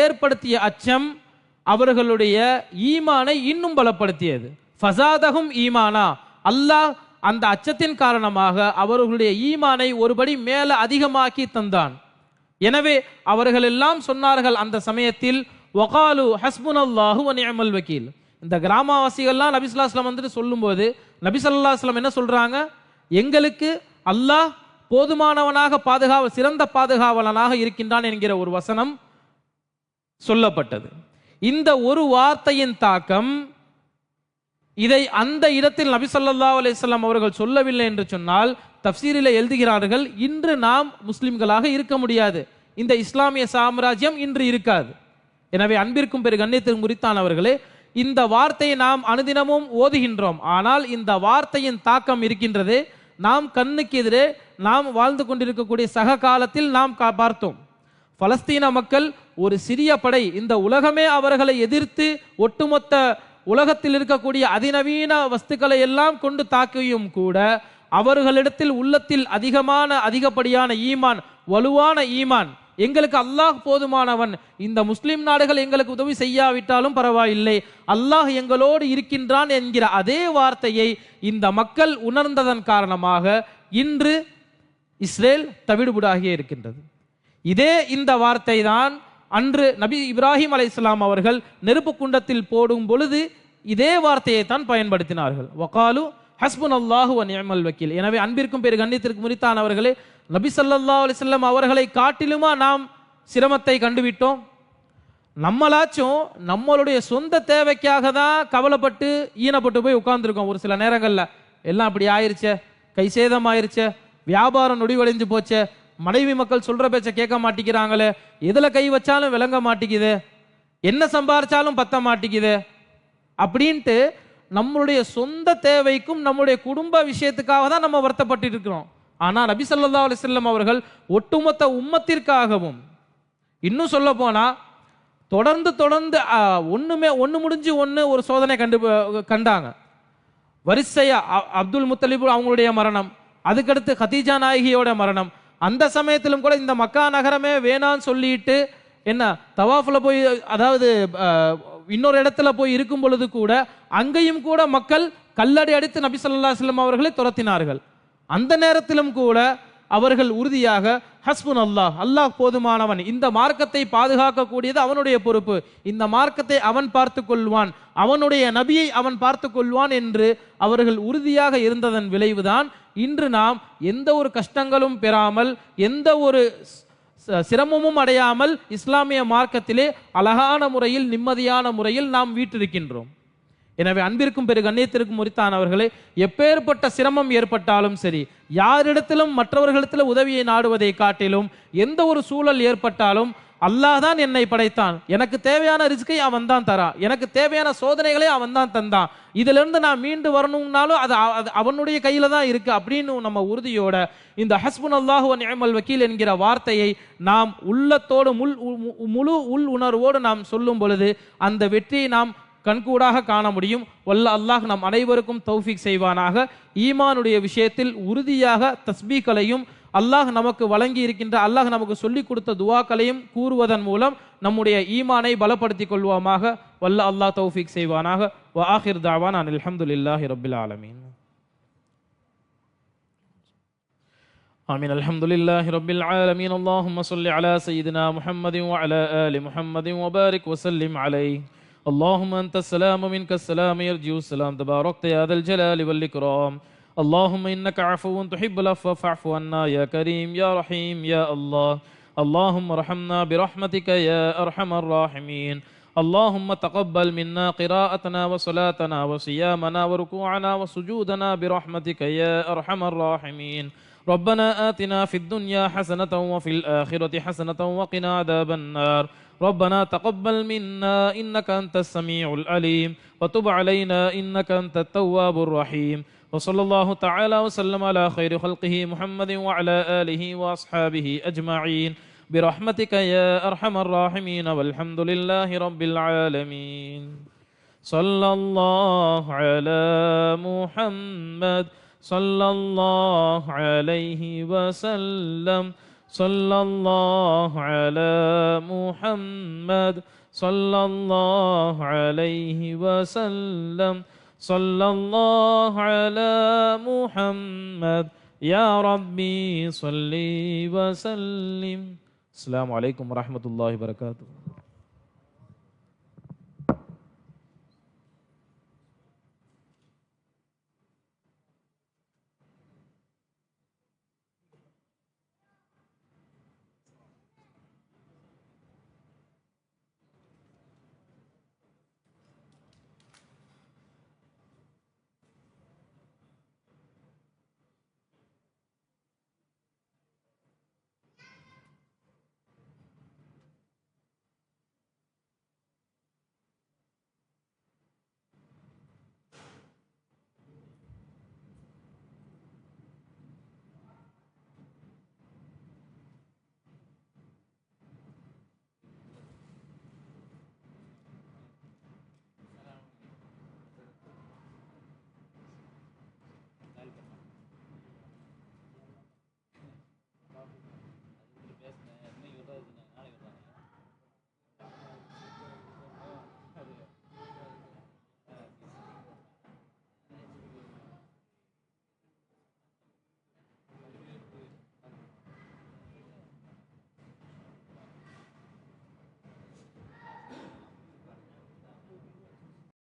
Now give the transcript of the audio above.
ஏற்படுத்திய அச்சம் அவர்களுடைய ஈமானை இன்னும் பலப்படுத்தியது. ஃபசாதகும் ஈமானா. அல்லாஹ் அந்த அச்சத்தின் காரணமாக அவர்களுடைய ஈமானை ஒருபடி மேலே அதிகமாக்கி தந்தான். எனவே அவர்கள் எல்லாம் சொன்னார்கள் அந்த சமயத்தில் ஒகாலு ஹஸ்புனல்லாஹு அல்லாஹு நிஅமல் வக்கீல் இந்த கிராமவாசிகள்லாம் நபிசுல்லாஸ்லாம் வந்துட்டு சொல்லும்போது நபிசல்லாஸ்லாம் என்ன சொல்கிறாங்க எங்களுக்கு அல்லாஹ் போதுமானவனாக பாதுகாவல் சிறந்த பாதுகாவலனாக இருக்கின்றான் என்கிற ஒரு வசனம் சொல்லப்பட்டது. இந்த ஒரு வார்த்தையின் தாக்கம் இதை அந்த இடத்தில் நபி சொல்லா அலிஸ்லாம் அவர்கள் சொல்லவில்லை என்று சொன்னால் தப்சீரில் எழுதுகிறார்கள் இன்று நாம் முஸ்லிம்களாக இருக்க முடியாது. இந்த இஸ்லாமிய சாம்ராஜ்யம் இன்று இருக்காது. எனவே அன்பிற்கும் பெரு கண்ணியத்திற்கும் குறித்தானவர்களே இந்த வார்த்தையை நாம் அனுதினமும் ஓதுகின்றோம். ஆனால் இந்த வார்த்தையின் தாக்கம் இருக்கின்றது. நாம் கண்ணுக்கு எதிரே நாம் வாழ்ந்து கொண்டிருக்கக்கூடிய சக காலத்தில் நாம் பார்த்தோம். பலஸ்தீன மக்கள் ஒரு சிறிய படை. இந்த உலகமே அவர்களை எதிர்த்து ஒட்டுமொத்த உலகத்தில் இருக்கக்கூடிய அதிநவீன வஸ்துக்களை எல்லாம் கொண்டு தாக்கியும் கூட அவர்களிடத்தில் உள்ளத்தில் அதிகமான அதிகப்படியான ஈமான் வலுவான ஈமான். எங்களுக்கு அல்லாஹ் போதுமானவன். இந்த முஸ்லிம் நாடுகள் எங்களுக்கு உதவி செய்யாவிட்டாலும் பரவாயில்லை. அல்லாஹ் எங்களோடு இருக்கின்றான் என்கிற அதே வார்த்தையை இந்த மக்கள் உணர்ந்ததன் காரணமாக இன்று இஸ்ரேல் தவிடுபுடாகியே இருக்கின்றது. இதே இந்த வார்த்தை தான் அன்று நபி இப்ராஹிம் அலைஹிஸ்ஸலாம் அவர்கள் நெருப்பு குண்டத்தில் போடும் பொழுது இதே வார்த்தையை தான் பயன்படுத்தினார்கள். வக்காலு ஹஸ்புன் அல்லாஹு நியமல் வக்கீல். எனவே அன்பிற்கும் பெரு கண்ணியத்திற்கு முறித்தானவர்களே நபி சல்லா அலைஹி அவர்களை காட்டிலுமா நாம் சிரமத்தை கண்டுவிட்டோம்? நம்மளாச்சும் நம்மளுடைய சொந்த தேவைக்காக தான் கவலைப்பட்டு ஈனப்பட்டு போய் உட்கார்ந்துருக்கோம் ஒரு சில நேரங்களில். எல்லாம் அப்படி ஆயிருச்சே கை சேதம் ஆயிருச்சே வியாபாரம் நொடிவடைஞ்சு போச்சே மனைவி மக்கள் சொல்ற பேச்ச கேட்க மாட்டேங்கிறாங்களே. எதுல கை வச்சாலும் விளங்க மாட்டேங்குது. என்ன சம்பாரிச்சாலும் பத்த மாட்டேங்குது. அப்படின்ட்டு நம்மளுடைய சொந்த தேவைக்கும் நம்மளுடைய குடும்ப விஷயத்துக்காக தான் நம்ம வருத்தப்பட்டு இருக்கிறோம். ஆனால் நபி சொல்லா அலைஹி அவர்கள் ஒட்டுமொத்த உம்மத்திற்காகவும் இன்னும் சொல்ல போனா தொடர்ந்து தொடர்ந்து ஒன்றுமே ஒண்ணுமே முடிஞ்சு ஒன்று ஒரு சோதனை கண்டு கண்டாங்க. வரிசையா அப்துல் முத்தலிபு அவங்களுடைய மரணம் அதுக்கடுத்து ஹதீஜா நாயகியோட மரணம் அந்த சமயத்திலும் கூட இந்த மக்கா நகரமே வேணான்னு சொல்லிட்டு என்ன தவாஃபில் போய் அதாவது இன்னொரு இடத்துல போய் இருக்கும் பொழுது கூட அங்கேயும் கூட மக்கள் கல்லடி அடித்து நபி சொல்லா செல்லம் அவர்களை துரத்தினார்கள். அந்த நேரத்திலும் கூட அவர்கள் உறுதியாக ஹஸ்புன் அல்லாஹ் அல்லாஹ் போதுமானவன். இந்த மார்க்கத்தை பாதுகாக்கக்கூடியது அவனுடைய பொறுப்பு. இந்த மார்க்கத்தை அவன் பார்த்து கொள்வான். அவனுடைய நபியை அவன் பார்த்து கொள்வான் என்று அவர்கள் உறுதியாக இருந்ததன் விளைவுதான் இன்று நாம் எந்த ஒரு கஷ்டங்களும் பெறாமல் எந்த ஒரு ச- சிரமமும் அடையாமல் இஸ்லாமிய மார்க்கத்திலே அழகான முறையில் நிம்மதியான முறையில் நாம் வீற்றிருக்கின்றோம். எனவே அன்பிற்கும் பெரு கண்ணியத்திற்கும் முறித்தானவர்களே எப்பேற்பட்ட சிரமம் ஏற்பட்டாலும் சரி யாரிடத்திலும் மற்றவர்களிடத்தில் உதவியை நாடுவதை காட்டிலும் எந்த ஒரு சூழல் ஏற்பட்டாலும் அல்லாஹ் தான் என்னை படைத்தான். எனக்கு தேவையான ரிஸ்கை அவன் தான் தரான் எனக்கு தேவையான சோதனைகளை அவன் தான் தந்தான். இதிலிருந்து நான் மீண்டு வரணும்னாலும் அது அது அவனுடைய கையில தான் இருக்கு அப்படின்னு நம்ம உறுதியோட இந்த ஹஸ்புன் அல்லாஹு நியமல் வக்கீல் என்கிற வார்த்தையை நாம் உள்ளத்தோடு முள் முழு உள் உணர்வோடு நாம் சொல்லும் பொழுது அந்த வெற்றியை நாம் கண்கூடாக காண முடியும் வல்ல அல்லாஹ் நம் அனைவருக்கும் தௌஃபீக் செய்வானாக ஈமானுடைய விஷயத்தில் உறுதியாக தஸ்பீக்களையும் அல்லாஹ் நமக்கு வழங்கி இருக்கின்ற அல்லாஹ் நமக்கு சொல்லிக் கொடுத்த துவாக்களையும் கூறுவதன் மூலம் நம்முடைய ஈமானை பலப்படுத்திக் கொள்வோமாக வல்ல அல்லாஹ் தௌஃபீக் செய்வானாக வ ஆஹிர் தாவான் அனில் அல்ஹம்துலில்லாஹி ரப்பில் ஆலமீன் آمين الحمد لله رب العالمين اللهم صل على سيدنا محمد وعلى آل محمد وبارك وسلم عليه اللهم أنت السلام منك السلام يرجو السلام. تباركت يا ذا الجلال والإكرام. اللهم إنك عفو تحب العفو فاعف عنا يا كريم يا رحيم يا الله. اللهم ارحمنا برحمتك يا أرحم الراحمين. اللهم تقبل منا قراءتنا وصلاتنا وصيامنا وركوعنا وسجودنا برحمتك يا أرحم الراحمين. ربنا آتنا في الدنيا حسنة وفي الآخرة حسنة وقنا عذاب النار. ربنا تقبل منا إنك أنت السميع العليم وتب علينا إنك أنت التواب الرحيم وصلى الله تعالى وسلم على خير خلقه محمد وعلى آله وأصحابه أجمعين برحمتك يا أرحم الراحمين والحمد لله رب العالمين صلى الله على محمد صلى الله عليه وسلم صلى الله على محمد صلى الله عليه وسلم. صلى الله على محمد. يا ربي صل وسلم. السلام عليكم ورحمة الله وبركاته.